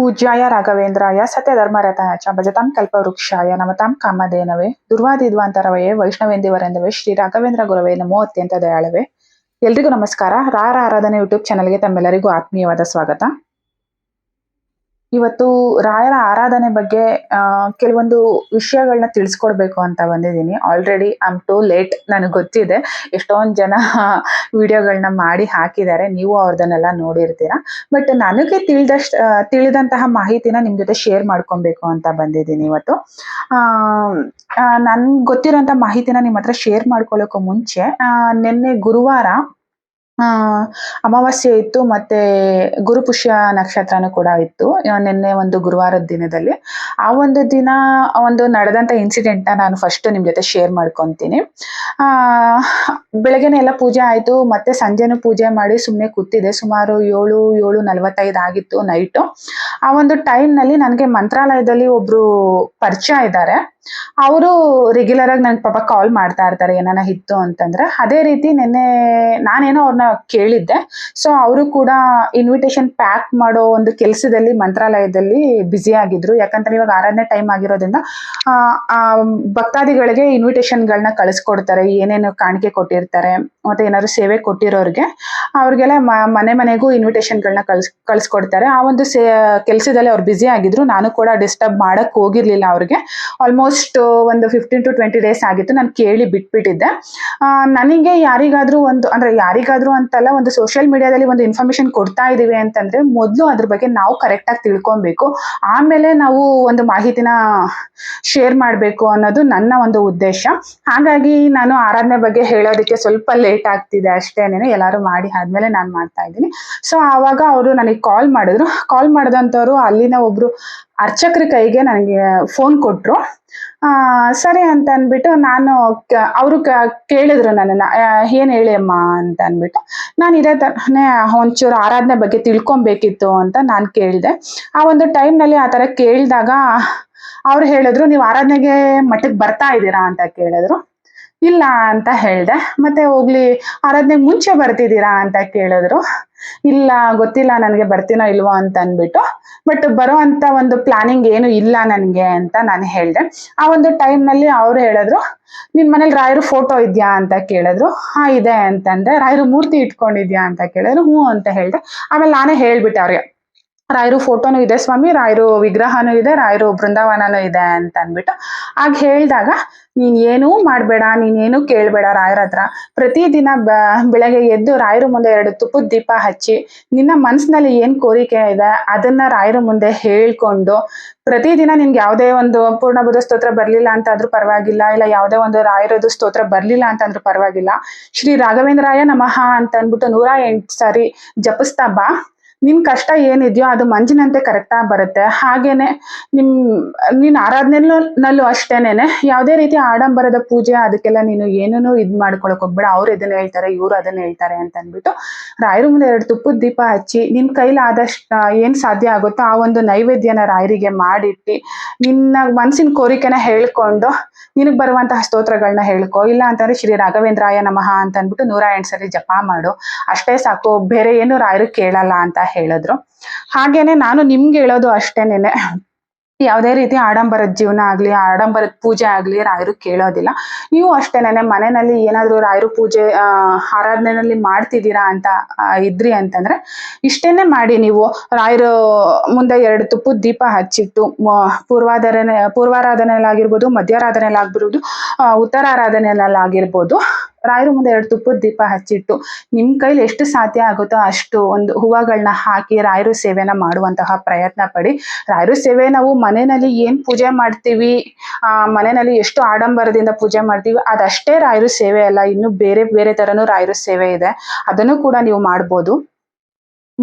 ಪೂಜ್ಯಾಯ ರಾಘವೇಂದ್ರಾಯ ಸತ್ಯಧರ್ಮರತಾಯ ಚ ಭಜತಾಂ ಕಲ್ಪವೃಕ್ಷಾಯ ನಮತಾಂ ಕಾಮಧೇನವೇ ದುರ್ವಾದಿದ್ವಾಂತರವಯೇ ವೈಷ್ಣವೇಂದಿವರೆಂದವೇ ಶ್ರೀ ರಾಘವೇಂದ್ರ ಗುರವೇ ನಮೋ ಅತ್ಯಂತ ದಯಾಳವೇ. ಎಲ್ರಿಗೂ ನಮಸ್ಕಾರ. ರಾರ ಆರಾಧನೆ ಯೂಟ್ಯೂಬ್ ಚಾನಲ್ಗೆ ತಮ್ಮೆಲ್ಲರಿಗೂ ಆತ್ಮೀಯವಾದ ಸ್ವಾಗತ. ಇವತ್ತು ರಾಯರ ಆರಾಧನೆ ಬಗ್ಗೆ ಕೆಲವೊಂದು ವಿಷಯಗಳನ್ನ ತಿಳಿಸ್ಕೊಡ್ಬೇಕು ಅಂತ ಬಂದಿದ್ದೀನಿ. Already I am too late ನನಗೆ ಗೊತ್ತಿದೆ. ಎಷ್ಟೊಂದು ಜನ ವಿಡಿಯೋಗಳನ್ನ ಮಾಡಿ ಹಾಕಿದ್ದಾರೆ. ನೀವು ಅವ್ರದನ್ನೆಲ್ಲ ನೋಡಿರ್ತೀರಾ. ಬಟ್ ನನಗೆ ತಿಳಿದಷ್ಟು ತಿಳಿದಂತಹ ಮಾಹಿತಿನ ನಿಮ್ಮ ಜೊತೆ ಶೇರ್ ಮಾಡ್ಕೊಬೇಕು ಅಂತ ಬಂದಿದ್ದೀನಿ ಇವತ್ತು. ನನ್ಗೆ ಗೊತ್ತಿರೋಂಥ ಮಾಹಿತಿನ ನಿಮ್ಮ ಹತ್ರ ಶೇರ್ ಮಾಡ್ಕೊಳ್ಳೋಕ್ಕೂ ಮುಂಚೆ ನಿನ್ನೆ ಗುರುವಾರ ಅಮಾವಾಸ್ಯೆ ಇತ್ತು ಮತ್ತೆ ಗುರುಪುಷ್ಯ ನಕ್ಷತ್ರನೂ ಕೂಡ ಇತ್ತು. ನಿನ್ನೆ ಒಂದು ಗುರುವಾರದ ದಿನದಲ್ಲಿ. ಆ ಒಂದು ದಿನ ಒಂದು ನಡೆದಂತ ಇನ್ಸಿಡೆಂಟ್ ನಾನು ಫಸ್ಟ್ ನಿಮ್ ಜೊತೆ ಶೇರ್ ಮಾಡ್ಕೊಂತೀನಿ. ಆ, ಬೆಳಗ್ಗೆನೆ ಎಲ್ಲ ಪೂಜೆ ಆಯ್ತು, ಮತ್ತೆ ಸಂಜೆನೂ ಪೂಜೆ ಮಾಡಿ ಸುಮ್ಮನೆ ಕೂತಿದೆ ಸುಮಾರು ಏಳು ಏಳು ನಲವತ್ತೈದು ಆಗಿತ್ತು ನೈಟು ಆ ಒಂದು ಟೈಮ್ನಲ್ಲಿ ನನಗೆ ಮಂತ್ರಾಲಯದಲ್ಲಿ ಒಬ್ರು ಪರಿಚಯ ಇದ್ದಾರೆ. ಅವರು ರೆಗ್ಯುಲರ್ ಆಗಿ ನನಗೆ ಪಾಪ ಕಾಲ್ ಮಾಡ್ತಾ ಇರ್ತಾರೆ, ಏನಾನ ಇತ್ತು ಅಂತಂದ್ರೆ. ಅದೇ ರೀತಿ ನಿನ್ನೆ ನಾನೇನೋ ಅವ್ರನ್ನ ಕೇಳಿದ್ದೆ. ಸೊ ಅವರು ಕೂಡ ಇನ್ವಿಟೇಷನ್ ಪ್ಯಾಕ್ ಮಾಡೋ ಒಂದು ಕೆಲಸದಲ್ಲಿ, ಮಂತ್ರಾಲಯದಲ್ಲಿ ಬ್ಯುಸಿ ಆಗಿದ್ರು. ಯಾಕಂದ್ರೆ ಇವಾಗ ಆರನೇ ಟೈಮ್ ಆಗಿರೋದ್ರಿಂದ ಭಕ್ತಾದಿಗಳಿಗೆ ಇನ್ವಿಟೇಷನ್ಗಳನ್ನ ಕಳಿಸ್ಕೊಡ್ತಾರೆ. ಏನೇನು ಕಾಣಿಕೆ ಕೊಟ್ಟಿರ್ತಾರೆ, ಮತ್ತೆ ಏನಾದ್ರು ಸೇವೆ ಕೊಟ್ಟಿರೋರಿಗೆ, ಅವ್ರಿಗೆಲ್ಲ ಮನೆ ಮನೆಗೂ ಇನ್ವಿಟೇಷನ್ಗಳನ್ನ ಕಳ್ಸ್, ಕಳಿಸ್ಕೊಡ್ತಾರೆ. ಆ ಒಂದು ಸೇ, ಕೆಲಸದಲ್ಲಿ ಅವ್ರು ಬ್ಯುಸಿ ಆಗಿದ್ರು. ನಾನು ಕೂಡ ಡಿಸ್ಟರ್ಬ್ ಮಾಡಕ್ ಹೋಗಿರ್ಲಿಲ್ಲ ಅವ್ರಿಗೆ. ಆಲ್ಮೋಸ್ಟ್ ಒಂದು ಫಿಫ್ಟೀನ್ ಟು ಟ್ವೆಂಟಿ ಡೇಸ್ ಆಗಿತ್ತು. ನಾನು ಕೇಳಿ ಬಿಟ್ಬಿಟ್ಟಿದ್ದೆ. ನನಗೆ ಯಾರಿಗಾದ್ರೂ ಒಂದು, ಅಂದ್ರೆ ಯಾರಿಗಾದ್ರೂ ಅಂತಲ್ಲ, ಒಂದು ಸೋಷಿಯಲ್ ಮೀಡಿಯಾದಲ್ಲಿ ಒಂದು ಇನ್ಫಾರ್ಮೇಶನ್ ಕೊಡ್ತಾ ಇದೀವಿ ಅಂತಂದ್ರೆ, ಮೊದಲು ಅದ್ರ ಬಗ್ಗೆ ನಾವು ಕರೆಕ್ಟಾಗಿ ತಿಳ್ಕೊಬೇಕು. ಆಮೇಲೆ ನಾವು ಒಂದು ಮಾಹಿತಿನ ಶೇರ್ ಮಾಡಬೇಕು ಅನ್ನೋದು ನನ್ನ ಒಂದು ಉದ್ದೇಶ. ಹಾಗಾಗಿ ನಾನು ಆರಾಧನೆ ಬಗ್ಗೆ ಹೇಳೋದಕ್ಕೆ ಸ್ವಲ್ಪ ಲೇಟ್ ಆಗ್ತಿದೆ ಅಷ್ಟೇನೆ ಎಲ್ಲರೂ ಮಾಡಿ ಆದ್ಮೇಲೆ ನಾನು ಮಾಡ್ತಾ ಇದ್ದೀನಿ. ಸೊ ಆವಾಗ ಅವರು ನನಗೆ ಕಾಲ್ ಮಾಡಿದ್ರು. ಕಾಲ್ ಮಾಡಿದಂಥವ್ರು ಅಲ್ಲಿನ ಒಬ್ರು ಅರ್ಚಕ್ರ ಕೈಗೆ ನನಗೆ ಫೋನ್ ಕೊಟ್ರು. ಆ, ಸರಿ ಅಂತ ಅಂದ್ಬಿಟ್ಟು ನಾನು ಅವರು ಕೇಳಿದ್ರು ನನ್ನನ್ನ ಏನು ಹೇಳಿ ಅಮ್ಮ ಅಂತ ಅಂದ್ಬಿಟ್ಟು. ನಾನು ಇದೇ ಥರನೇ ಒಂಚೂರು ಆರಾಧನೆ ಬಗ್ಗೆ ತಿಳ್ಕೊಬೇಕಿತ್ತು ಅಂತ ನಾನು ಕೇಳಿದೆ. ಆ ಒಂದು ಟೈಮ್ನಲ್ಲಿ ಆ ಥರ ಕೇಳಿದಾಗ ಅವ್ರು ಹೇಳಿದ್ರು ನೀವು ಆರಾಧನೆಗೆ ಮಠಕ್ಕೆ ಬರ್ತಾ ಇದ್ದೀರಾ ಅಂತ ಕೇಳಿದ್ರು. ಇಲ್ಲ ಅಂತ ಹೇಳಿದೆ. ಮತ್ತೆ ಹೋಗ್ಲಿ ಆರಾಧನೆಗೆ ಮುಂಚೆ ಬರ್ತಿದ್ದೀರಾ ಅಂತ ಕೇಳಿದ್ರು. ಇಲ್ಲ, ಗೊತ್ತಿಲ್ಲ ನನಗೆ ಬರ್ತೀನೋ ಇಲ್ವೋ ಅಂತ ಅಂದ್ಬಿಟ್ಟು. ಬಟ್ ಬರೋ ಅಂತ ಒಂದು ಪ್ಲಾನಿಂಗ್ ಏನು ಇಲ್ಲ ನನಗೆ ಅಂತ ನಾನು ಹೇಳಿದೆ. ಆ ಒಂದು ಟೈಮ್ನಲ್ಲಿ ಅವ್ರು ಹೇಳಿದ್ರು ನಿಮ್ಮ ಮನೇಲಿ ರಾಯರು ಫೋಟೋ ಇದೆಯಾ? ಅಂತ ಕೇಳಿದ್ರು. ಹಾ, ಇದೆ ಅಂತಂದ್ರೆ, ರಾಯರು ಮೂರ್ತಿ ಇಟ್ಕೊಂಡಿದ್ಯಾ? ಅಂತ ಕೇಳಿದ್ರು. ಹ್ಞೂ ಅಂತ ಹೇಳಿದೆ. ಆಮೇಲೆ ನಾನೇ ಹೇಳ್ಬಿಟ್ಟೆ ಅವ್ರಿಗೆ. ರಾಯರು ಫೋಟೋನು ಇದೆ ಸ್ವಾಮಿ, ರಾಯರು ವಿಗ್ರಹನೂ ಇದೆ, ರಾಯರು ಬೃಂದಾವನನೂ ಇದೆ ಅಂತ ಅಂದ್ಬಿಟ್ಟು ಆಗ ಹೇಳಿದಾಗ, ನೀನ್ ಏನೂ ಮಾಡಬೇಡ ನೀನೇನು ಕೇಳಬೇಡ ರಾಯರ ಹತ್ರ. ಪ್ರತಿದಿನ ಬೆಳಗ್ಗೆ ಎದ್ದು ರಾಯರ ಮುಂದೆ ಎರಡು ತುಪ್ಪದ ದೀಪ ಹಚ್ಚಿ, ನಿನ್ನ ಮನಸ್ಸಿನಲ್ಲಿ ಏನ್ ಕೋರಿಕೆ ಇದೆ ಅದನ್ನ ರಾಯರ ಮುಂದೆ ಹೇಳ್ಕೊಂಡು, ಪ್ರತಿದಿನ ನಿನ್ಗೆ ಯಾವುದೇ ಒಂದು ಪೂರ್ಣಬುಧ ಸ್ತೋತ್ರ ಬರ್ಲಿಲ್ಲ ಅಂತ ಆದ್ರೂ ಪರವಾಗಿಲ್ಲ, ಇಲ್ಲ ಯಾವುದೇ ಒಂದು ರಾಯರದು ಸ್ತೋತ್ರ ಬರ್ಲಿಲ್ಲ ಅಂತ ಅಂದ್ರೂ ಪರವಾಗಿಲ್ಲ. ಶ್ರೀ ರಾಘವೇಂದ್ರಾಯ ನಮಃ ಅಂತ ಅಂದ್ಬಿಟ್ಟು ನೂರ ಎಂಟು ಸಾರಿ ಜಪಿಸ್ತಾ ಬಾ. ನಿನ್ ಕಷ್ಟ ಏನಿದೆಯೋ ಅದು ಮಂಜಿನಂತೆ ಕರೆಕ್ಟಾಗಿ ಬರುತ್ತೆ. ಹಾಗೇನೆ ನಿಮ್, ನೀನ್ ಆರಾಧನೆನಲ್ಲೂ ಅಷ್ಟೇನೆ ಯಾವುದೇ ರೀತಿ ಆಡಂಬರದ ಪೂಜೆ ಅದಕ್ಕೆಲ್ಲ ನೀನು ಏನೂ ಇದ್ ಮಾಡ್ಕೊಳಕ್ ಹೋಗ್ಬೇಡ. ಅವ್ರು ಇದನ್ನ ಹೇಳ್ತಾರೆ, ಇವ್ರು ಅದನ್ನ ಹೇಳ್ತಾರೆ ಅಂತ ಅಂದ್ಬಿಟ್ಟು ರಾಯರ ಮುಂದೆ ಎರಡು ತುಪ್ಪದ ದೀಪ ಹಚ್ಚಿ ನಿನ್ ಕೈಲಿ ಆದಷ್ಟು ಏನ್ ಸಾಧ್ಯ ಆಗುತ್ತೋ ಆ ಒಂದು ನೈವೇದ್ಯನ ರಾಯರಿಗೆ ಮಾಡಿಟ್ಟು ನಿನ್ನ ಮನ್ಸಿನ ಕೋರಿಕೆನ ಹೇಳ್ಕೊಂಡು ನಿನಗ್ ಬರುವಂತಹ ಸ್ತೋತ್ರಗಳನ್ನ ಹೇಳ್ಕೊ. ಇಲ್ಲ ಅಂತಂದ್ರೆ ಶ್ರೀ ರಾಘವೇಂದ್ರಾಯ ನಮಃ ಅಂತ ಅಂದ್ಬಿಟ್ಟು ನೂರ ಎಂಟು ಸರಿ ಜಪ ಮಾಡು. ಅಷ್ಟೇ ಸಾಕು, ಬೇರೆ ಏನು ರಾಯರು ಕೇಳಲ್ಲ ಅಂತ ಹೇಳಿದ್ರು. ಹಾಗೇನೆ ನಾನು ನಿಮ್ಗೆ ಹೇಳೋದು ಅಷ್ಟೇನೇನೆ. ಯಾವುದೇ ರೀತಿ ಆಡಂಬರದ ಜೀವನ ಆಗಲಿ ಆಡಂಬರದ ಪೂಜೆ ಆಗಲಿ ರಾಯರು ಕೇಳೋದಿಲ್ಲ. ನೀವು ಅಷ್ಟೇನೆ ಮನೆಯಲ್ಲಿ ಏನಾದರೂ ರಾಯರು ಪೂಜೆ ಆ, ಆರಾಧನೆಯಲ್ಲಿ ಮಾಡ್ತಿದ್ದೀರಾ ಅಂತ ಇದ್ರಿ ಅಂತಂದ್ರೆ ಇಷ್ಟೇನೆ ಮಾಡಿ ನೀವು. ರಾಯರು ಮುಂದೆ ಎರಡು ತುಪ್ಪದ ದೀಪ ಹಚ್ಚಿಟ್ಟು ಪೂರ್ವಾಧಾರನೆ ಪೂರ್ವಾರಾಧನೆಯಲ್ಲಾಗಿರ್ಬೋದು ಮಧ್ಯಾರಾಧನೆಯಲ್ಲಾಗಿರ್ಬೋದು ಉತ್ತರಾರಾಧನೆಯಲ್ಲಾಗಿರ್ಬೋದು. ರಾಯರ ಮುಂದೆ ಎರಡು ತುಪ್ಪದ ದೀಪ ಹಚ್ಚಿಟ್ಟು, ನಿಮ್ ಕೈಲಿ ಎಷ್ಟು ಸಾಧ್ಯ ಆಗುತ್ತೋ ಅಷ್ಟು ಒಂದು ಹೂವಗಳನ್ನ ಹಾಕಿ ರಾಯರು ಸೇವೆನ ಮಾಡುವಂತಹ ಪ್ರಯತ್ನ ಪಡಿ. ರಾಯರು ಸೇವೆ ನಾವು ಮನೆಯಲ್ಲಿ ಏನ್ ಪೂಜೆ ಮಾಡ್ತೀವಿ, ಆ ಮನೆಯಲ್ಲಿ ಎಷ್ಟು ಆಡಂಬರದಿಂದ ಪೂಜೆ ಮಾಡ್ತೀವಿ, ಅದಷ್ಟೇ ರಾಯರು ಸೇವೆ ಅಲ್ಲ, ಇನ್ನು ಬೇರೆ ಬೇರೆ ತರನು ರಾಯರು ಸೇವೆ ಇದೆ. ಅದನ್ನು ಕೂಡ ನೀವು ಮಾಡ್ಬೋದು.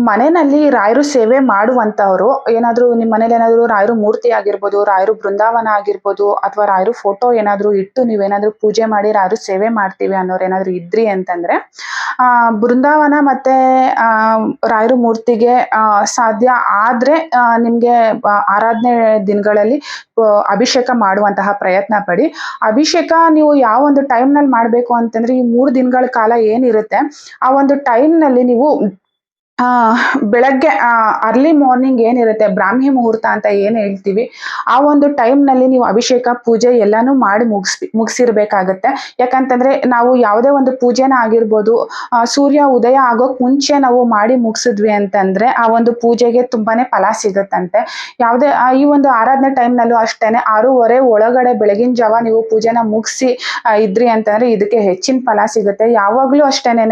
ಮನೆಯಲ್ಲಿ ರಾಯರು ಸೇವೆ ಮಾಡುವಂತವ್ರು, ಏನಾದರೂ ನಿಮ್ಮ ಮನೇಲಿ ಏನಾದ್ರು ರಾಯರು ಮೂರ್ತಿ ಆಗಿರ್ಬೋದು, ರಾಯರು ಬೃಂದಾವನ ಆಗಿರ್ಬೋದು, ಅಥವಾ ರಾಯರು ಫೋಟೋ ಏನಾದರೂ ಇಟ್ಟು ನೀವೇನಾದರೂ ಪೂಜೆ ಮಾಡಿ ರಾಯರು ಸೇವೆ ಮಾಡ್ತೀವಿ ಅನ್ನೋರು ಏನಾದ್ರು ಇದ್ರಿ ಅಂತಂದ್ರೆ ಬೃಂದಾವನ ಮತ್ತೆ ರಾಯರು ಮೂರ್ತಿಗೆ ಸಾಧ್ಯ ಆದ್ರೆ ನಿಮ್ಗೆ ಆರಾಧನೆ ದಿನಗಳಲ್ಲಿ ಅಭಿಷೇಕ ಮಾಡುವಂತಹ ಪ್ರಯತ್ನ ಪಡಿ. ಅಭಿಷೇಕ ನೀವು ಯಾವ ಒಂದು ಟೈಮ್ನಲ್ಲಿ ಮಾಡ್ಬೇಕು ಅಂತಂದ್ರೆ ಈ ಮೂರು ದಿನಗಳ ಕಾಲ ಏನಿರುತ್ತೆ, ಆ ಒಂದು ಟೈಮ್ನಲ್ಲಿ ನೀವು ಆ, ಬೆಳಗ್ಗೆ ಅರ್ಲಿ ಮಾರ್ನಿಂಗ್ ಏನಿರುತ್ತೆ, ಬ್ರಾಹ್ಮಿ ಮುಹೂರ್ತ ಅಂತ ಏನ್ ಹೇಳ್ತೀವಿ, ಆ ಒಂದು ಟೈಮ್ನಲ್ಲಿ ನೀವು ಅಭಿಷೇಕ, ಪೂಜೆ ಎಲ್ಲಾನು ಮಾಡಿ ಮುಗಿಸ್ ಮುಗಿಸಿರ್ಬೇಕಾಗತ್ತೆ. ಯಾಕಂತಂದ್ರೆ ನಾವು ಯಾವುದೇ ಒಂದು ಪೂಜೆನ ಆಗಿರ್ಬೋದು ಸೂರ್ಯ ಉದಯ ಆಗೋಕ್ ಮುಂಚೆ ನಾವು ಮಾಡಿ ಮುಗಿಸಿದ್ವಿ ಅಂತಂದ್ರೆ ಆ ಒಂದು ಪೂಜೆಗೆ ತುಂಬಾನೇ ಫಲ ಸಿಗುತ್ತಂತೆ. ಯಾವುದೇ ಈ ಒಂದು ಆರಾಧನೆ ಟೈಮ್ ನಲ್ಲೂ ಅಷ್ಟೇನೆ, ಆರೂವರೆ ಒಳಗಡೆ ಬೆಳಗಿನ ಜಾವ ನೀವು ಪೂಜೆನ ಮುಗಿಸಿ ಇದ್ರಿ ಅಂತಂದ್ರೆ ಇದಕ್ಕೆ ಹೆಚ್ಚಿನ ಫಲ ಸಿಗುತ್ತೆ. ಯಾವಾಗ್ಲೂ ಅಷ್ಟೇನೆ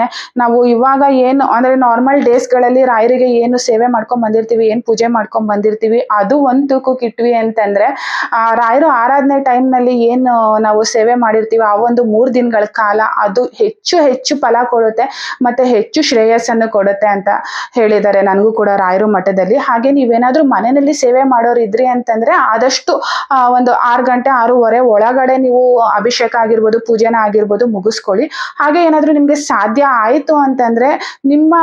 ನಾವು ಇವಾಗ ಏನು, ಅಂದ್ರೆ ನಾರ್ಮಲ್ ಡೇಸ್ ಗಳಲ್ಲಿ ರಾಯರಿಗೆ ಏನು ಸೇವೆ ಮಾಡ್ಕೊಂಡ್ ಬಂದಿರ್ತೀವಿ ಏನ್ ಪೂಜೆ ಮಾಡ್ಕೊಂಡ್ ಬಂದಿರ್ತೀವಿ ಅದು ಒಂದ್ ತೂಕಕ್ಕೆ ಇಟ್ವಿ ಅಂತಂದ್ರೆ ಆ ರಾಯರು ಆರಾಧನೆ ಟೈಮ್ನಲ್ಲಿ ಏನು ನಾವು ಸೇವೆ ಮಾಡಿರ್ತೀವಿ ಆ ಒಂದು ಮೂರ್ ದಿನಗಳ ಕಾಲ ಅದು ಹೆಚ್ಚು ಹೆಚ್ಚು ಫಲ ಕೊಡುತ್ತೆ ಮತ್ತೆ ಹೆಚ್ಚು ಶ್ರೇಯಸ್ಸನ್ನು ಕೊಡುತ್ತೆ ಅಂತ ಹೇಳಿದ್ದಾರೆ ನನಗೂ ಕೂಡ ರಾಯರು ಮಠದಲ್ಲಿ. ಹಾಗೆ ನೀವೇನಾದ್ರೂ ಮನೆಯಲ್ಲಿ ಸೇವೆ ಮಾಡೋರು ಇದ್ರಿ ಅಂತಂದ್ರೆ ಆದಷ್ಟು ಆ, ಒಂದು ಆರು ಗಂಟೆ ಆರೂವರೆ ಒಳಗಡೆ ನೀವು ಅಭಿಷೇಕ ಆಗಿರ್ಬೋದು ಪೂಜೆನ ಆಗಿರ್ಬೋದು ಮುಗಿಸ್ಕೊಳ್ಳಿ. ಹಾಗೆ ಏನಾದ್ರೂ ನಿಮ್ಗೆ ಸಾಧ್ಯ ಆಯ್ತು ಅಂತಂದ್ರೆ ನಿಮ್ಮ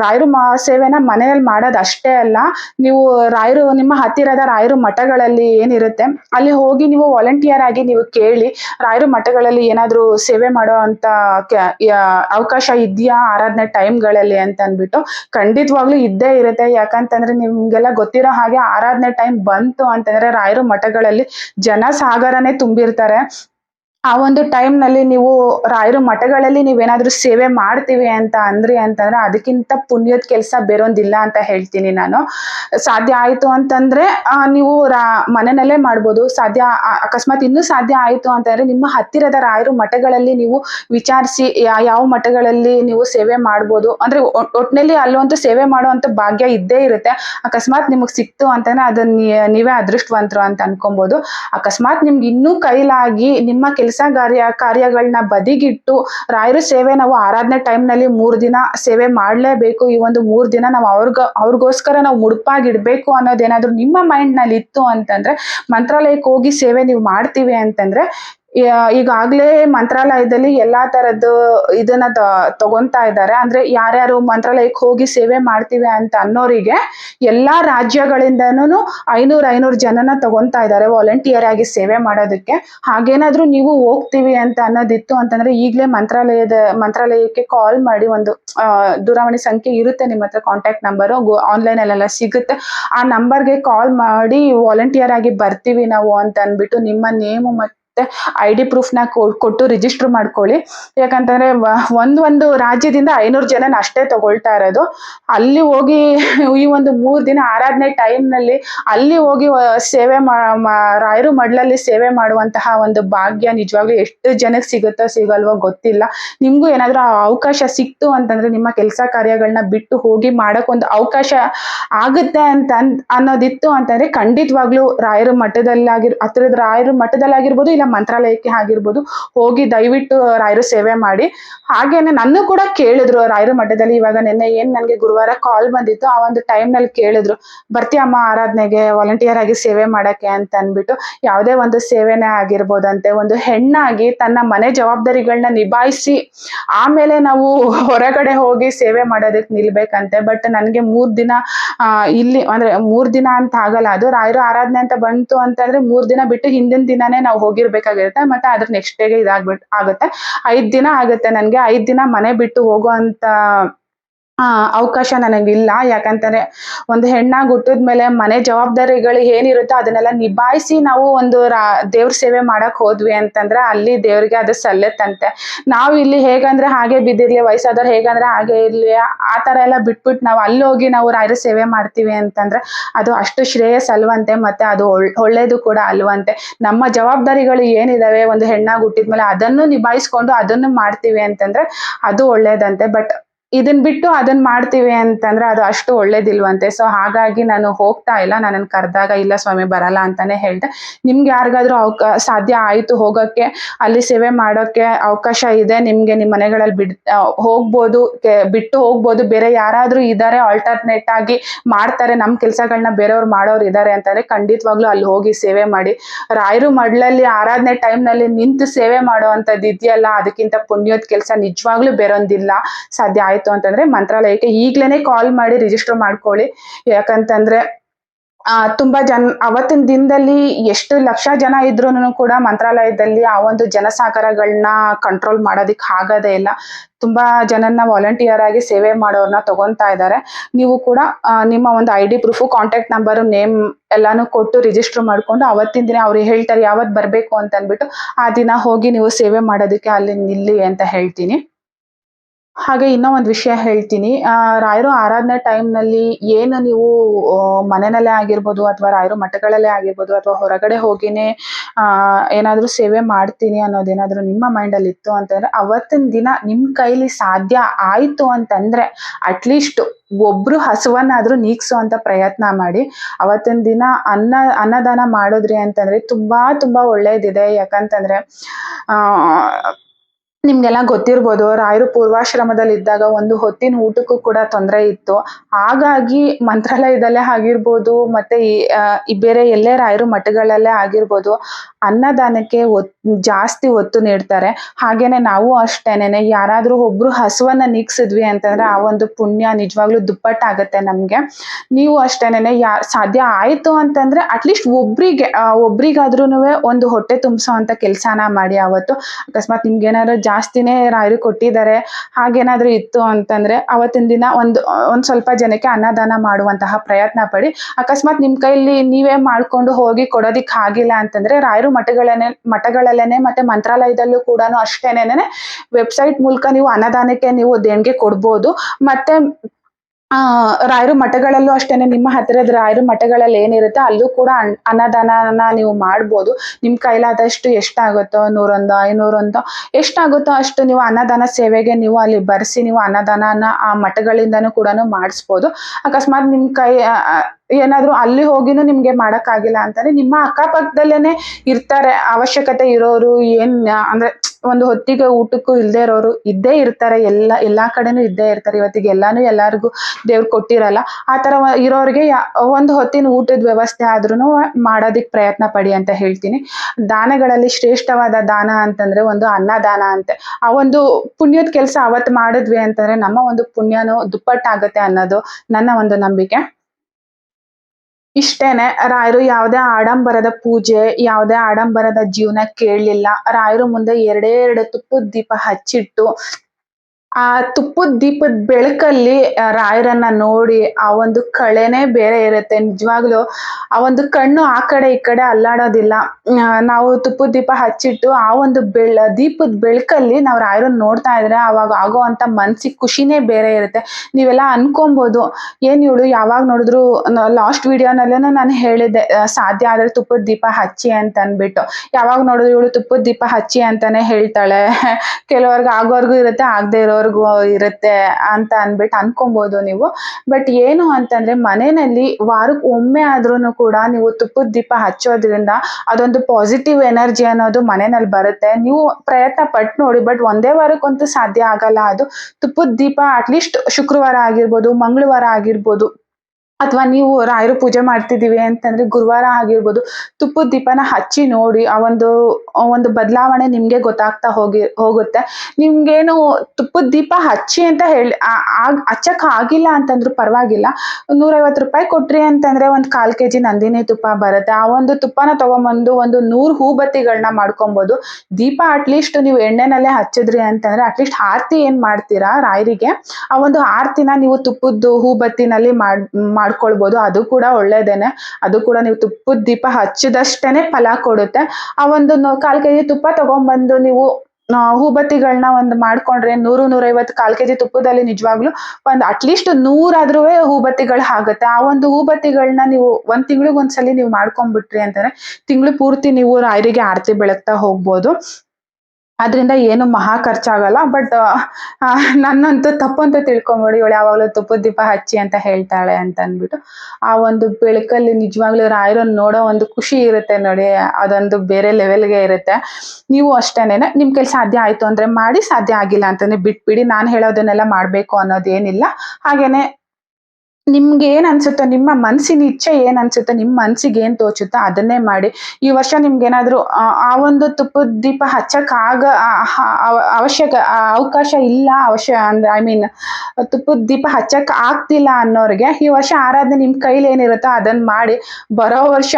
ರಾಯರು ಸೇವೆನ ಮನೆಯಲ್ಲಿ ಮಾಡೋದು ಅಷ್ಟೇ ಅಲ್ಲ, ನೀವು ರಾಯರು, ನಿಮ್ಮ ಹತ್ತಿರದ ರಾಯರು ಮಠಗಳಲ್ಲಿ ಏನಿರುತ್ತೆ, ಅಲ್ಲಿ ಹೋಗಿ ನೀವು ವಾಲಂಟಿಯರ್ ಆಗಿ ನೀವು ಕೇಳಿ, ರಾಯರು ಮಠಗಳಲ್ಲಿ ಏನಾದರೂ ಸೇವೆ ಮಾಡೋ ಅಂತ ಅವಕಾಶ ಇದೆಯಾ ಆರಾಧನೆ ಟೈಮ್ಗಳಲ್ಲಿ ಅಂತ ಅಂದ್ಬಿಟ್ಟು ಖಂಡಿತವಾಗ್ಲೂ ಇದ್ದೇ ಇರುತ್ತೆ. ಯಾಕಂತಂದ್ರೆ ನಿಮ್ಗೆಲ್ಲ ಗೊತ್ತಿರೋ ಹಾಗೆ ಆರಾಧನೆ ಟೈಮ್ ಬಂತು ಅಂತಂದ್ರೆ ರಾಯರು ಮಠಗಳಲ್ಲಿ ಜನ ಸಾಗರನೇ ತುಂಬಿರ್ತಾರೆ. ಆ ಒಂದು ಟೈಮ್ನಲ್ಲಿ ನಲ್ಲಿ ನೀವು ರಾಯರು ಮಠಗಳಲ್ಲಿ ನೀವೇನಾದರೂ ಸೇವೆ ಮಾಡ್ತೀವಿ ಅಂತ ಅಂದ್ರಿ ಅಂತಂದ್ರೆ ಅದಕ್ಕಿಂತ ಪುಣ್ಯದ ಕೆಲಸ ಬೇರೊಂದಿಲ್ಲ ಅಂತ ಹೇಳ್ತೀನಿ ನಾನು. ಸಾಧ್ಯ ಆಯ್ತು ಅಂತಂದ್ರೆ ನೀವು ರಾ, ಮನೆಯಲ್ಲೇ ಮಾಡ್ಬೋದು. ಸಾಧ್ಯ ಅಕಸ್ಮಾತ್ ಇನ್ನೂ ಸಾಧ್ಯ ಆಯ್ತು ಅಂತಂದ್ರೆ ನಿಮ್ಮ ಹತ್ತಿರದ ರಾಯರು ಮಠಗಳಲ್ಲಿ ನೀವು ವಿಚಾರಿಸಿ ಯಾವ ಮಠಗಳಲ್ಲಿ ನೀವು ಸೇವೆ ಮಾಡ್ಬೋದು. ಅಂದ್ರೆ ಒಟ್- ಒಟ್ನಲ್ಲಿ ಅಲ್ಲಂತೂ ಸೇವೆ ಮಾಡುವಂತ ಭಾಗ್ಯ ಇದ್ದೇ ಇರುತ್ತೆ. ಅಕಸ್ಮಾತ್ ನಿಮಗೆ ಸಿಕ್ತು ಅಂತಂದ್ರೆ ಅದನ್ನ ನೀವೇ ಅದೃಷ್ಟವಂತರು ಅಂತ ಅನ್ಕೊಬೋದು. ಅಕಸ್ಮಾತ್ ನಿಮ್ಗೆ ಇನ್ನೂ ಕೈಲಾಗಿ ನಿಮ್ಮ ಕಾರ್ಯ ಕಾರ್ಯಗಳನ್ನ ಬದಿಗಿಟ್ಟು ರಾಯರ ಸೇವೆ ನಾವು ಆರಾಧನೆ ಟೈಮ್ನಲ್ಲಿ ಮೂರ್ ದಿನ ಸೇವೆ ಮಾಡ್ಲೇಬೇಕು. ಈ ಒಂದು ಮೂರ್ ದಿನ ನಾವು ಅವ್ರಿಗ, ಅವ್ರಿಗೋಸ್ಕರ ನಾವು ಮುಡುಪಾಗಿಡ್ಬೇಕು ಅನ್ನೋದೇನಾದರೂ ನಿಮ್ಮ ಮೈಂಡ್ನಲ್ಲಿ ಇತ್ತು ಅಂತಂದ್ರೆ ಮಂತ್ರಾಲಯಕ್ಕೆ ಹೋಗಿ ಸೇವೆ ನೀವು ಮಾಡ್ತೀವಿ ಅಂತಂದ್ರೆ ಈಗಾಗ್ಲೇ ಮಂತ್ರಾಲಯದಲ್ಲಿ ಎಲ್ಲಾ ತರದ್ದು ಇದನ್ನ ತಗೊಂತಾ ಇದ್ದಾರೆ. ಅಂದ್ರೆ ಯಾರ್ಯಾರು ಮಂತ್ರಾಲಯಕ್ಕೆ ಹೋಗಿ ಸೇವೆ ಮಾಡ್ತೀವಿ ಅಂತ ಅನ್ನೋರಿಗೆ ಎಲ್ಲಾ ರಾಜ್ಯಗಳಿಂದನೂ ಐನೂರ್ ಐನೂರು ಜನನ ತಗೊಂತಾ ಇದ್ದಾರೆ ವಾಲಂಟಿಯರ್ ಆಗಿ ಸೇವೆ ಮಾಡೋದಕ್ಕೆ. ಹಾಗೇನಾದ್ರೂ ನೀವು ಹೋಗ್ತೀವಿ ಅಂತ ಅನ್ನೋದಿತ್ತು ಅಂತಂದ್ರೆ ಈಗಲೇ ಮಂತ್ರಾಲಯದ, ಮಂತ್ರಾಲಯಕ್ಕೆ ಕಾಲ್ ಮಾಡಿ ಒಂದು ದೂರವಾಣಿ ಸಂಖ್ಯೆ ಇರುತ್ತೆ ನಿಮ್ಮ ಹತ್ರ ಕಾಂಟ್ಯಾಕ್ಟ್ ನಂಬರು ಆನ್ಲೈನ್ ಅಲ್ಲೆಲ್ಲ ಸಿಗುತ್ತೆ. ಆ ನಂಬರ್ಗೆ ಕಾಲ್ ಮಾಡಿ ವಾಲಂಟಿಯರ್ ಆಗಿ ಬರ್ತೀವಿ ನಾವು ಅಂತ ಅಂದ್ಬಿಟ್ಟು ನಿಮ್ಮ ನೇಮು ಮತ್ತೆ ಐ ಡಿ ಪ್ರೂಫ್ನ ಕೊಟ್ಟು ರಿಜಿಸ್ಟರ್ ಮಾಡ್ಕೊಳ್ಳಿ. ಯಾಕಂತಂದ್ರೆ ಒಂದೊಂದು ಒಂದು ರಾಜ್ಯದಿಂದ ಐನೂರು ಜನನ ಅಷ್ಟೇ ತಗೊಳ್ತಾ ಇರೋದು. ಅಲ್ಲಿ ಹೋಗಿ ಈ ಒಂದು ಮೂರು ದಿನ ಆರಾಧನೆ ಟೈಮ್ನಲ್ಲಿ ನಲ್ಲಿ ಅಲ್ಲಿ ಹೋಗಿ ಸೇವೆ ರಾಯರು ಮಡ್ಲಲ್ಲಿ ಸೇವೆ ಮಾಡುವಂತಹ ಒಂದು ಭಾಗ್ಯ ನಿಜವಾಗ್ಲೂ ಎಷ್ಟು ಜನಕ್ಕೆ ಸಿಗುತ್ತೋ ಸಿಗಲ್ವೋ ಗೊತ್ತಿಲ್ಲ. ನಿಮ್ಗೂ ಏನಾದ್ರೂ ಅವಕಾಶ ಸಿಕ್ತು ಅಂತಂದ್ರೆ ನಿಮ್ಮ ಕೆಲಸ ಕಾರ್ಯಗಳನ್ನ ಬಿಟ್ಟು ಹೋಗಿ ಮಾಡಕ್ ಒಂದು ಅವಕಾಶ ಆಗುತ್ತೆ ಅಂತ ಅನ್- ಅನ್ನೋದಿತ್ತು ಅಂತಂದ್ರೆ ಖಂಡಿತವಾಗ್ಲೂ ರಾಯರು ಮಠದಲ್ಲಾಗಿರ್, ಹತ್ರದ ರಾಯರು ಮಠದಲ್ಲಾಗಿರ್ಬೋದು ಇಲ್ಲ, ಮಂತ್ರಾಲಯಕ್ಕೆ ಆಗಿರ್ಬೋದು, ಹೋಗಿ ದಯವಿಟ್ಟು ರಾಯರು ಸೇವೆ ಮಾಡಿ. ಹಾಗೇನೆ ನನ್ನ ಕೂಡ ಕೇಳಿದ್ರು ರಾಯರ ಮಠದಲ್ಲಿ ಇವಾಗ ನಿನ್ನೆ ಏನ್ ನನಗೆ ಗುರುವಾರ ಕಾಲ್ ಬಂದಿತ್ತು, ಆ ಒಂದು ಟೈಮ್ನಲ್ಲಿ ಕೇಳಿದ್ರು. ಬರ್ತೀಯಮ್ಮ ಆರಾಧನೆಗೆ ವಾಲಂಟಿಯರ್ ಆಗಿ ಸೇವೆ ಮಾಡಕ್ಕೆ ಅಂತ ಅಂದ್ಬಿಟ್ಟು, ಯಾವುದೇ ಒಂದು ಸೇವೆನೇ ಆಗಿರ್ಬೋದಂತೆ, ಒಂದು ಹೆಣ್ಣಾಗಿ ತನ್ನ ಮನೆ ಜವಾಬ್ದಾರಿಗಳನ್ನ ನಿಭಾಯಿಸಿ, ಆಮೇಲೆ ನಾವು ಹೊರಗಡೆ ಹೋಗಿ ಸೇವೆ ಮಾಡೋದಕ್ಕೆ ನಿಲ್ಬೇಕಂತೆ. ಬಟ್ ನನಗೆ ಮೂರ್ ದಿನ ಇಲ್ಲಿ, ಅಂದ್ರೆ ಮೂರ್ ದಿನ ಅಂತ ಆಗಲ್ಲ, ಅದು ರಾಯರು ಆರಾಧನೆ ಅಂತ ಬಂತು ಅಂತಂದ್ರೆ ಮೂರ್ ದಿನ ಬಿಟ್ಟು ಹಿಂದಿನ ದಿನಾನೇ ನಾವು ಹೋಗಿರ್ಬೇಕಾಗಿರುತ್ತೆ ಮತ್ತೆ ಅದ್ರ ನೆಕ್ಸ್ಟ್ ಡೇಗೆ ಇದಾಗ್ಬಿಟ್, ಆಗುತ್ತೆ. ಐದ್ ದಿನ ಆಗುತ್ತೆ ನನಗೆ, ಐದ್ ದಿನ ಮನೆ ಬಿಟ್ಟು ಹೋಗೋ ಅಂತ ಅವಕಾಶ ನನಗಿಲ್ಲ. ಯಾಕಂತಂದ್ರೆ ಒಂದು ಹೆಣ್ಣಾಗಿ ಹುಟ್ಟಿದ್ಮೇಲೆ ಮನೆ ಜವಾಬ್ದಾರಿಗಳು ಏನಿರುತ್ತೋ ಅದನ್ನೆಲ್ಲ ನಿಭಾಯಿಸಿ ನಾವು ಒಂದು ರಾ, ದೇವ್ರ ಸೇವೆ ಮಾಡಕ್ ಹೋದ್ವಿ ಅಂತಂದ್ರೆ ಅಲ್ಲಿ ದೇವ್ರಿಗೆ ಅದು ಸಲ್ಲತ್ತಂತೆ. ನಾವು ಇಲ್ಲಿ ಹೇಗಂದ್ರೆ ಹಾಗೆ ಬಿದ್ದಿರ್ಲಿ ವಯಸ್ಸಾದವ್ರು ಹೇಗಂದ್ರೆ ಹಾಗೆ ಇರ್ಲಿ, ಆ ತರ ಎಲ್ಲ ಬಿಟ್ಬಿಟ್ಟು ನಾವು ಅಲ್ಲಿ ಹೋಗಿ ನಾವು ರಾಯರ ಸೇವೆ ಮಾಡ್ತೀವಿ ಅಂತಂದ್ರೆ ಅದು ಅಷ್ಟು ಶ್ರೇಯಸ್ ಅಲ್ವಂತೆ ಮತ್ತೆ ಅದು ಒಳ್- ಒಳ್ಳೇದು ಕೂಡ ಅಲ್ವಂತೆ. ನಮ್ಮ ಜವಾಬ್ದಾರಿಗಳು ಏನಿದಾವೆ, ಒಂದು ಹೆಣ್ಣಾಗಿ ಹುಟ್ಟಿದ್ಮೇಲೆ ಅದನ್ನು ನಿಭಾಯಿಸ್ಕೊಂಡು ಅದನ್ನು ಮಾಡ್ತೀವಿ ಅಂತಂದ್ರೆ ಅದು ಒಳ್ಳೇದಂತೆ. ಬಟ್ ಇದನ್ ಬಿಟ್ಟು ಅದನ್ನ ಮಾಡ್ತೀವಿ ಅಂತಂದ್ರೆ ಅದು ಅಷ್ಟು ಒಳ್ಳೇದಿಲ್ವಂತೆ. ಸೊ ಹಾಗಾಗಿ ನಾನು ಹೋಗ್ತಾ ಇಲ್ಲ ನನ್ನನ್ನು ಕರೆದಾಗ, ಇಲ್ಲ ಸ್ವಾಮಿ, ಬರಲ್ಲ ಅಂತಾನೆ ಹೇಳ್ದೆ. ನಿಮ್ಗೆ ಯಾರಿಗಾದ್ರೂ ಅವಕ, ಸಾಧ್ಯ ಆಯ್ತು ಹೋಗಕ್ಕೆ, ಅಲ್ಲಿ ಸೇವೆ ಮಾಡೋಕೆ ಅವಕಾಶ ಇದೆ, ನಿಮ್ಗೆ ನಿಮ್ ಮನೆಗಳಲ್ಲಿ ಬಿಡ್ ಹೋಗ್ಬೋದು ಬಿಟ್ಟು ಹೋಗ್ಬೋದು, ಬೇರೆ ಯಾರಾದ್ರೂ ಇದಾರೆ ಆಲ್ಟರ್ನೇಟ್ ಆಗಿ ಮಾಡ್ತಾರೆ, ನಮ್ ಕೆಲ್ಸಗಳನ್ನ ಬೇರೆಯವ್ರು ಮಾಡೋರು ಇದಾರೆ ಅಂತಂದ್ರೆ ಖಂಡಿತವಾಗ್ಲೂ ಅಲ್ಲಿ ಹೋಗಿ ಸೇವೆ ಮಾಡಿ. ರಾಯರು ಮಡ್ಲಲ್ಲಿ ಆರಾಧನೆ ಟೈಮ್ನಲ್ಲಿ ನಿಂತು ಸೇವೆ ಮಾಡುವಂತದ್ದು ಇದೆಯಲ್ಲ ಅದಕ್ಕಿಂತ ಪುಣ್ಯದ ಕೆಲಸ ನಿಜವಾಗ್ಲೂ ಬೇರೊಂದಿಲ್ಲ. ಸಾಧ್ಯ ಆಯ್ತು ಅಂತಂದ್ರೆ ಮಂತ್ರಾಲಯಕ್ಕೆ ಈಗ್ಲೇನೆ ಕಾಲ್ ಮಾಡಿ ರಿಜಿಸ್ಟರ್ ಮಾಡ್ಕೊಳ್ಳಿ. ಯಾಕಂತಂದ್ರೆ, ಆ, ತುಂಬಾ ಜನ, ಅವತ್ತಿನ ದಿನದಲ್ಲಿ ಎಷ್ಟು ಲಕ್ಷ ಜನ ಇದ್ರು ಕೂಡ ಮಂತ್ರಾಲಯದಲ್ಲಿ ಆ ಒಂದು ಜನಸಾಗರಗಳನ್ನ ಕಂಟ್ರೋಲ್ ಮಾಡೋದಕ್ಕೆ ಆಗೋದೇ ಇಲ್ಲ. ತುಂಬಾ ಜನನ್ನ ವಾಲಂಟಿಯರ್ ಆಗಿ ಸೇವೆ ಮಾಡೋರ್ನ ತಗೊಂತಾ ಇದ್ದಾರೆ ನೀವು ಕೂಡ ನಿಮ್ಮ ಒಂದು I D proof contact number name ಎಲ್ಲಾನು ಕೊಟ್ಟು ರಿಜಿಸ್ಟರ್ ಮಾಡ್ಕೊಂಡು ಅವತ್ತಿನ ದಿನ ಅವ್ರು ಹೇಳ್ತಾರೆ ಯಾವತ್ತು ಬರ್ಬೇಕು ಅಂತ ಅಂದ್ಬಿಟ್ಟು ಆ ದಿನ ಹೋಗಿ ನೀವು ಸೇವೆ ಮಾಡೋದಕ್ಕೆ ಅಲ್ಲಿ ನಿಲ್ಲಿ ಅಂತ ಹೇಳ್ತೀನಿ. ಹಾಗೆ ಇನ್ನೂ ಒಂದು ವಿಷಯ ಹೇಳ್ತೀನಿ. ಆ, ರಾಯರು ಆರಾಧನೆ ಟೈಮ್ನಲ್ಲಿ ಏನು ನೀವು ಮನೆನಲ್ಲೇ ಆಗಿರ್ಬೋದು ಅಥವಾ ರಾಯರು ಮಠಗಳಲ್ಲೇ ಆಗಿರ್ಬೋದು ಅಥವಾ ಹೊರಗಡೆ ಹೋಗಿನೇ ಏನಾದ್ರೂ ಸೇವೆ ಮಾಡ್ತೀನಿ ಅನ್ನೋದೇನಾದರೂ ನಿಮ್ಮ ಮೈಂಡಲ್ಲಿ ಇತ್ತು ಅಂತಂದ್ರೆ ಅವತ್ತಿನ ದಿನ ನಿಮ್ಮ ಕೈಲಿ ಸಾಧ್ಯ ಆಯಿತು ಅಂತಂದ್ರೆ ಅಟ್ಲೀಸ್ಟ್ ಒಬ್ರು ಹಸುವನ್ನಾದ್ರೂ ಅಂತ ಪ್ರಯತ್ನ ಮಾಡಿ. ಅವತ್ತಿನ ದಿನ ಅನ್ನ ಅನ್ನದಾನ ಮಾಡಿದ್ರಿ ಅಂತಂದ್ರೆ ತುಂಬಾ ತುಂಬಾ ಒಳ್ಳೇದಿದೆ. ಯಾಕಂತಂದ್ರೆ ಆ ನಿಮ್ಗೆಲ್ಲ ಗೊತ್ತಿರ್ಬೋದು, ರಾಯರು ಪೂರ್ವಾಶ್ರಮದಲ್ಲಿ ಇದ್ದಾಗ ಒಂದು ಹೊತ್ತಿನ ಊಟಕ್ಕೂ ಕೂಡ ತೊಂದರೆ ಇತ್ತು. ಹಾಗಾಗಿ ಮಂತ್ರಾಲಯದಲ್ಲೇ ಆಗಿರ್ಬೋದು, ಮತ್ತೆ ಈ ಬೇರೆ ಎಲ್ಲೇ ರಾಯರು ಮಠಗಳಲ್ಲೇ ಆಗಿರ್ಬೋದು, ಅನ್ನದಾನಕ್ಕೆ ಒತ್, ಜಾಸ್ತಿ ಒತ್ತು ನೀಡ್ತಾರೆ. ಹಾಗೇನೆ ನಾವು ಅಷ್ಟೇನೆ ಯಾರಾದ್ರೂ ಒಬ್ರು ಹಸುವನ್ನ ನೀಗ್ಸಿದ್ವಿ ಅಂತಂದ್ರೆ ಆ ಒಂದು ಪುಣ್ಯ ನಿಜವಾಗ್ಲೂ ದುಪ್ಪಟ್ಟಾಗತ್ತೆ ನಮ್ಗೆ. ನೀವು ಅಷ್ಟೇನೆ ಯಾ, ಸಾಧ್ಯ ಆಯ್ತು ಅಂತಂದ್ರೆ ಅಟ್ಲೀಸ್ಟ್ ಒಬ್ರಿಗೆ ಒಬ್ರಿಗಾದ್ರೂ ಒಂದು ಹೊಟ್ಟೆ ತುಂಬಿಸೋ ಅಂತ ಕೆಲಸನ ಮಾಡಿ ಅವತ್ತು. ಅಕಸ್ಮಾತ್ ನಿಮ್ಗೆ ಏನಾದ್ರು ಜಾಸ್ತಿನೇ ರಾಯರು ಕೊಟ್ಟಿದ್ದಾರೆ, ಹಾಗೇನಾದ್ರೂ ಇತ್ತು ಅಂತಂದ್ರೆ ಅವತ್ತಿನ ದಿನ ಒಂದು, ಒಂದ್ ಸ್ವಲ್ಪ ಜನಕ್ಕೆ ಅನ್ನದಾನ ಮಾಡುವಂತಹ ಪ್ರಯತ್ನ ಪಡಿ. ಅಕಸ್ಮಾತ್ ನಿಮ್ ಕೈಲಿ ನೀವೇ ಮಾಡ್ಕೊಂಡು ಹೋಗಿ ಕೊಡೋದಿಕ್ ಆಗಿಲ್ಲ ಅಂತಂದ್ರೆ ರಾಯರು ಮಠಗಳನ್ನೇ, ಮಠಗಳಲ್ಲೇನೆ ಮತ್ತೆ ಮಂತ್ರಾಲಯದಲ್ಲೂ ಕೂಡ ಅಷ್ಟೇನೆ ವೆಬ್ಸೈಟ್ ಮೂಲಕ ನೀವು ಅನ್ನದಾನಕ್ಕೆ ನೀವು ದೇಣಿಗೆ ಕೊಡ್ಬೋದು. ಮತ್ತೆ ಆ, ರಾಯರು ಮಠಗಳಲ್ಲೂ ಅಷ್ಟೇನೆ, ನಿಮ್ಮ ಹತ್ತಿರದ ರಾಯರು ಮಠಗಳಲ್ಲಿ ಏನಿರುತ್ತೆ, ಅಲ್ಲೂ ಕೂಡ ಅನ್- ಅನ್ನದಾನನ ನೀವು ಮಾಡ್ಬೋದು. ನಿಮ್ ಕೈಲಾದಷ್ಟು ಎಷ್ಟಾಗುತ್ತೋ, ನೂರೊಂದು, ಐನೂರೊಂದು, ಎಷ್ಟಾಗುತ್ತೋ ಅಷ್ಟು ನೀವು ಅನ್ನದಾನ ಸೇವೆಗೆ ನೀವು ಅಲ್ಲಿ ಬರ್ಸಿ, ನೀವು ಅನ್ನದಾನನ ಆ ಮಠಗಳಿಂದನೂ ಕೂಡ ಮಾಡಿಸ್ಬೋದು. ಅಕಸ್ಮಾತ್ ನಿಮ್ ಕೈ ಏನಾದ್ರೂ ಅಲ್ಲಿ ಹೋಗಿನೂ ನಿಮ್ಗೆ ಮಾಡಕ್ಕಾಗಿಲ್ಲ ಅಂತಂದ್ರೆ ನಿಮ್ಮ ಅಕ್ಕಪಕ್ಕದಲ್ಲೇನೆ ಇರ್ತಾರೆ. ಅವಶ್ಯಕತೆ ಇರೋರು, ಏನ್, ಅಂದ್ರೆ ಒಂದು ಹೊತ್ತಿಗೆ ಊಟಕ್ಕೂ ಇಲ್ದೇ ಇರೋರು ಇದ್ದೇ ಇರ್ತಾರೆ. ಎಲ್ಲ, ಎಲ್ಲಾ ಕಡೆನೂ ಇದ್ದೇ ಇರ್ತಾರೆ. ಇವತ್ತಿಗೆ ಎಲ್ಲಾನು ಎಲ್ಲಾರ್ಗು ದೇವ್ರು ಕೊಟ್ಟಿರಲ್ಲ. ಆ ತರ ಇರೋರಿಗೆ ಒಂದು ಹೊತ್ತಿನ ಊಟದ ವ್ಯವಸ್ಥೆ ಆದ್ರೂ ಮಾಡೋದಿಕ್ ಪ್ರಯತ್ನ ಪಡಿ ಅಂತ ಹೇಳ್ತೀನಿ. ದಾನಗಳಲ್ಲಿ ಶ್ರೇಷ್ಠವಾದ ದಾನ ಅಂತಂದ್ರೆ ಒಂದು ಅನ್ನದಾನ ಅಂತೆ. ಆ ಒಂದು ಪುಣ್ಯದ ಕೆಲಸ ಅವತ್ತು ಮಾಡಿದ್ವಿ ಅಂತಂದ್ರೆ ನಮ್ಮ ಒಂದು ಪುಣ್ಯನು ದುಪ್ಪಟ್ಟಾಗತ್ತೆ ಅನ್ನೋದು ನನ್ನ ಒಂದು ನಂಬಿಕೆ. ಇಷ್ಟೇನೆ. ರಾಯರು ಯಾವುದೇ ಆಡಂಬರದ ಪೂಜೆ, ಯಾವುದೇ ಆಡಂಬರದ ಜೀವನ ಕೇಳಲಿಲ್ಲ. ರಾಯರು ಮುಂದೆ ಎರಡೇ ಎರಡು ತುಪ್ಪದ ದೀಪ ಹಚ್ಚಿಟ್ಟು ಆ ತುಪ್ಪದ ದೀಪದ ಬೆಳಕಲ್ಲಿ ರಾಯರನ್ನ ನೋಡಿ ಆ ಒಂದು ಕಳೆನೇ ಬೇರೆ ಇರುತ್ತೆ. ನಿಜವಾಗ್ಲೂ ಆ ಒಂದು ಕಣ್ಣು ಆ ಕಡೆ ಈ ಕಡೆ ಅಲ್ಲಾಡೋದಿಲ್ಲ. ನಾವು ತುಪ್ಪದ ದೀಪ ಹಚ್ಚಿಟ್ಟು ಆ ಒಂದು ಬೆಳ, ದೀಪದ ಬೆಳಕಲ್ಲಿ ನಾವು ರಾಯರನ್ನ ನೋಡ್ತಾ ಇದ್ರೆ ಅವಾಗ ಅಂತ ಮನ್ಸಿಗೆ ಖುಷಿನೇ ಬೇರೆ ಇರುತ್ತೆ. ನೀವೆಲ್ಲ ಅನ್ಕೊಬೋದು, ಏನ್ ಇವಳು ಯಾವಾಗ ನೋಡಿದ್ರು ಲಾಸ್ಟ್ ವಿಡಿಯೋನಲ್ಲೇನು ನಾನು ಹೇಳಿದ್ದೆ ಸಾಧ್ಯ ಆದ್ರೆ ತುಪ್ಪದ ದೀಪ ಹಚ್ಚಿ ಅಂತ ಅನ್ಬಿಟ್ಟು ಯಾವಾಗ ನೋಡಿದ್ರು ಇವಳು ತುಪ್ಪದ ದೀಪ ಹಚ್ಚಿ ಅಂತಾನೆ ಹೇಳ್ತಾಳೆ. ಕೆಲವ್ರಿಗೆ ಆಗೋರ್ಗು ಇರುತ್ತೆ, ಆಗದೆ ಇರೋರ್ಗು ಇರುತ್ತೆ ಅಂತ ಅನ್ಬಿಟ್ಟು ಅನ್ಕೊಬೋದು ನೀವು. ಬಟ್ ಏನು ಅಂತಂದ್ರೆ ಮನೆಯಲ್ಲಿ ವಾರಕ್ಕೆ ಒಮ್ಮೆ ಆದ್ರೂ ಕೂಡ ನೀವು ತುಪ್ಪದ ದೀಪ ಹಚ್ಚೋದ್ರಿಂದ ಅದೊಂದು ಪಾಸಿಟಿವ್ ಎನರ್ಜಿ ಅನ್ನೋದು ಮನೆಯಲ್ಲಿ ಬರುತ್ತೆ. ನೀವು ಪ್ರಯತ್ನ ಪಟ್ಟು ನೋಡಿ ಬಟ್ ಒಂದೇ ವಾರಕ್ಕಂತೂ ಸಾಧ್ಯ ಆಗಲ್ಲ ಅದು. ತುಪ್ಪದ ದೀಪ ಅಟ್ಲೀಸ್ಟ್ ಶುಕ್ರವಾರ ಆಗಿರ್ಬೋದು, ಮಂಗಳವಾರ ಆಗಿರ್ಬೋದು. ಅಥವಾ ನೀವು ರಾಯರು ಪೂಜೆ ಮಾಡ್ತಿದೀವಿ ಅಂತಂದ್ರೆ ಗುರುವಾರ ಆಗಿರ್ಬೋದು ತುಪ್ಪದ ದೀಪನ ಹಚ್ಚಿ ನೋಡಿ ಆ ಒಂದು ಒಂದು ಬದಲಾವಣೆ ನಿಮ್ಗೆ ಗೊತ್ತಾಗ್ತಾ ಹೋಗಿ, ಹೋಗುತ್ತೆ. ನಿಮ್ಗೇನು ತುಪ್ಪದ ದೀಪ ಹಚ್ಚಿ ಅಂತ ಹೇಳಿ ಹಚ್ಚಕ್ ಆಗಿಲ್ಲ ಅಂತಂದ್ರು ಪರವಾಗಿಲ್ಲ. ನೂರೈವತ್ತು ರೂಪಾಯಿ ಕೊಟ್ರಿ ಅಂತಂದ್ರೆ ಒಂದು ಕಾಲ್ ಕೆ ಜಿ ನಂದಿನಿ ತುಪ್ಪ ಬರುತ್ತೆ. ಆ ಒಂದು ತುಪ್ಪನ ತಗೊಂಬಂದು ಒಂದು ನೂರು ಹೂಬತ್ತಿಗಳನ್ನ ಮಾಡ್ಕೊಬೋದು. ದೀಪ ಅಟ್ಲೀಸ್ಟ್ ನೀವು ಎಣ್ಣೆನಲ್ಲೇ ಹಚ್ಚಿದ್ರಿ ಅಂತಂದ್ರೆ ಅಟ್ಲೀಸ್ಟ್ ಆರತಿ ಏನ್ ಮಾಡ್ತೀರಾ ರಾಯರಿಗೆ? ಆ ಒಂದು ಆರತಿನ ನೀವು ತುಪ್ಪದ್ದು ಹೂಬತ್ತಿನಲ್ಲಿ ಮಾಡ್ ಮಾಡ್ಕೊಳ್ಬೋದು. ಅದು ಕೂಡ ಒಳ್ಳೇದೇನೆ. ಅದು ಕೂಡ ನೀವು ತುಪ್ಪದ ದೀಪ ಹಚ್ಚಿದಷ್ಟೇನೆ ಫಲ ಕೊಡುತ್ತೆ. ಆ ಒಂದು ಕಾಲು ಕೆ ಜಿ ತುಪ್ಪ ತಗೊಂಡ್ಬಂದು ನೀವು ಹೂಬತ್ತಿಗಳನ್ನ ಒಂದು ಮಾಡ್ಕೊಂಡ್ರೆ ನೂರು, ನೂರೈವತ್ತು ಕಾಲ್ ಕೆ ಜಿ ತುಪ್ಪದಲ್ಲಿ ನಿಜವಾಗ್ಲೂ ಒಂದು ಅಟ್ಲೀಸ್ಟ್ ನೂರಾದ್ರೂ ಹೂಬತ್ತಿಗಳು ಆಗುತ್ತೆ. ಆ ಒಂದು ಹೂಬತ್ತಿಗಳನ್ನ ನೀವು ಒಂದ್ ತಿಂಗಳಿಗೊಂದ್ಸಲಿ ನೀವು ಮಾಡ್ಕೊಂಡ್ಬಿಟ್ರಿ ಅಂತಂದ್ರೆ ತಿಂಗಳು ಪೂರ್ತಿ ನೀವು ರಾಯರಿಗೆ ಆರತಿ ಬೆಳಗ್ತಾ ಹೋಗ್ಬೋದು. ಅದರಿಂದ ಏನು ಮಹಾ ಖರ್ಚಾಗಲ್ಲ ಬಟ್ ನನ್ನಂತೂ ತಪ್ಪಂತ ತಿಳ್ಕೊಂಬೇಡಿ, ಇವಳು ಯಾವಾಗಲೂ ತುಪ್ಪದ ದೀಪ ಹಚ್ಚಿ ಅಂತ ಹೇಳ್ತಾಳೆ ಅಂತ ಅಂದ್ಬಿಟ್ಟು, ಆ ಒಂದು ಬೆಳಕಲ್ಲಿ ನಿಜವಾಗ್ಲೂ ರಾಯರನ್ನು ನೋಡೋ ಒಂದು ಖುಷಿ ಇರುತ್ತೆ ನೋಡಿ, ಅದೊಂದು ಬೇರೆ ಲೆವೆಲ್ಗೆ ಇರುತ್ತೆ. ನೀವು ಅಷ್ಟೇನೆ, ನಿಮ್ ಕೈಲಿ ಸಾಧ್ಯ ಆಯ್ತು ಅಂದ್ರೆ ಮಾಡಿ, ಸಾಧ್ಯ ಆಗಿಲ್ಲ ಅಂತಂದ್ರೆ ಬಿಟ್ಬಿಡಿ, ನಾನು ಹೇಳೋದನ್ನೆಲ್ಲ ಮಾಡ್ಬೇಕು ಅನ್ನೋದೇನಿಲ್ಲ. ಹಾಗೇನೆ ನಿಮ್ಗೆ ಏನ್ ಅನ್ಸುತ್ತೋ, ನಿಮ್ಮ ಮನ್ಸಿನ ಇಚ್ಛೆ ಏನ್ ಅನ್ಸುತ್ತೋ, ನಿಮ್ಮ ಮನ್ಸಿಗೆ ಏನ್ ತೋಚುತ್ತೋ ಅದನ್ನೇ ಮಾಡಿ. ಈ ವರ್ಷ ನಿಮ್ಗೆ ಏನಾದ್ರು ಆ ಒಂದು ತುಪ್ಪದ ದೀಪ ಹಚ್ಚಕ್ ಆಗ ಅವಶ್ಯಕ ಅವಕಾಶ ಇಲ್ಲ, ಅವಶ್ಯ, ಅಂದ್ರೆ ಐ ಮೀನ್ ತುಪ್ಪದ ದೀಪ ಹಚ್ಚಕ್ ಆಗ್ತಿಲ್ಲ ಅನ್ನೋರಿಗೆ ಈ ವರ್ಷ ಆರಾಧನೆ ನಿಮ್ ಕೈಲಿ ಏನಿರುತ್ತೋ ಅದನ್ನ ಮಾಡಿ, ಬರೋ ವರ್ಷ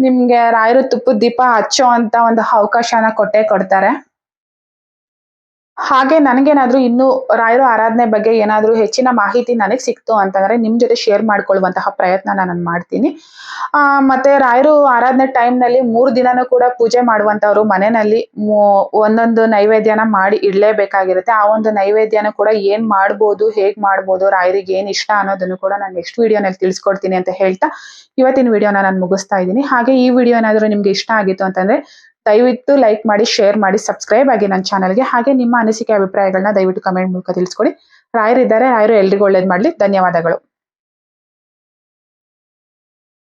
ನಿಮ್ಗೆ ರಾಯರು ತುಪ್ಪದ ದೀಪ ಹಚ್ಚೋ ಅಂತ ಒಂದು ಅವಕಾಶನ ಕೊಟ್ಟೆ ಕೊಡ್ತಾರೆ. ಹಾಗೆ ನನಗೇನಾದ್ರೂ ಇನ್ನು ರಾಯರು ಆರಾಧನೆ ಬಗ್ಗೆ ಏನಾದರೂ ಹೆಚ್ಚಿನ ಮಾಹಿತಿ ನನಗೆ ಸಿಕ್ತು ಅಂತಂದ್ರೆ ನಿಮ್ ಜೊತೆ ಶೇರ್ ಮಾಡ್ಕೊಳ್ಳುವಂತಹ ಪ್ರಯತ್ನ ನಾನು ಮಾಡ್ತೀನಿ. ಆ, ಮತ್ತೆ ರಾಯರು ಆರಾಧನೆ ಟೈಮ್ನಲ್ಲಿ ನಲ್ಲಿ ಮೂರ್ ದಿನನೂ ಕೂಡ ಪೂಜೆ ಮಾಡುವಂತವ್ರು ಮನೆಯಲ್ಲಿ ಒಂದೊಂದು ನೈವೇದ್ಯನ ಮಾಡಿ ಇಡಲೇಬೇಕಾಗಿರುತ್ತೆ. ಆ ಒಂದು ನೈವೇದ್ಯನ ಕೂಡ ಏನ್ ಮಾಡ್ಬೋದು, ಹೇಗ್ ಮಾಡ್ಬೋದು, ರಾಯರಿಗೆ ಏನ್ ಇಷ್ಟ ಅನ್ನೋದನ್ನು ಕೂಡ ನಾನು ನೆಕ್ಸ್ಟ್ ವಿಡಿಯೋನಲ್ಲಿ ತಿಳಿಸ್ಕೊಡ್ತೀನಿ ಅಂತ ಹೇಳ್ತಾ ಇವತ್ತಿನ ವಿಡಿಯೋನ ನಾನು ಮುಗಿಸ್ತಾ ಇದ್ದೀನಿ. ಹಾಗೆ ಈ ವಿಡಿಯೋ ಏನಾದರೂ ನಿಮ್ಗೆ ಇಷ್ಟ ಆಗಿತ್ತು ಅಂತಂದ್ರೆ ದಯವಿಟ್ಟು ಲೈಕ್ ಮಾಡಿ, ಶೇರ್ ಮಾಡಿ, ಸಬ್ಸ್ಕ್ರೈಬ್ ಆಗಿ ನನ್ನ ಚಾನಲ್ಗೆ. ಹಾಗೆ ನಿಮ್ಮ ಅನಿಸಿಕೆ ಅಭಿಪ್ರಾಯಗಳನ್ನ ದಯವಿಟ್ಟು ಕಮೆಂಟ್ ಮೂಲಕ ತಿಳಿಸ್ಕೊಡಿ. ರಾಯರಿದ್ದಾರೆ, ರಾಯರು ಎಲ್ರಿಗೂ ಒಳ್ಳೇದು ಮಾಡಲಿ. ಧನ್ಯವಾದಗಳು.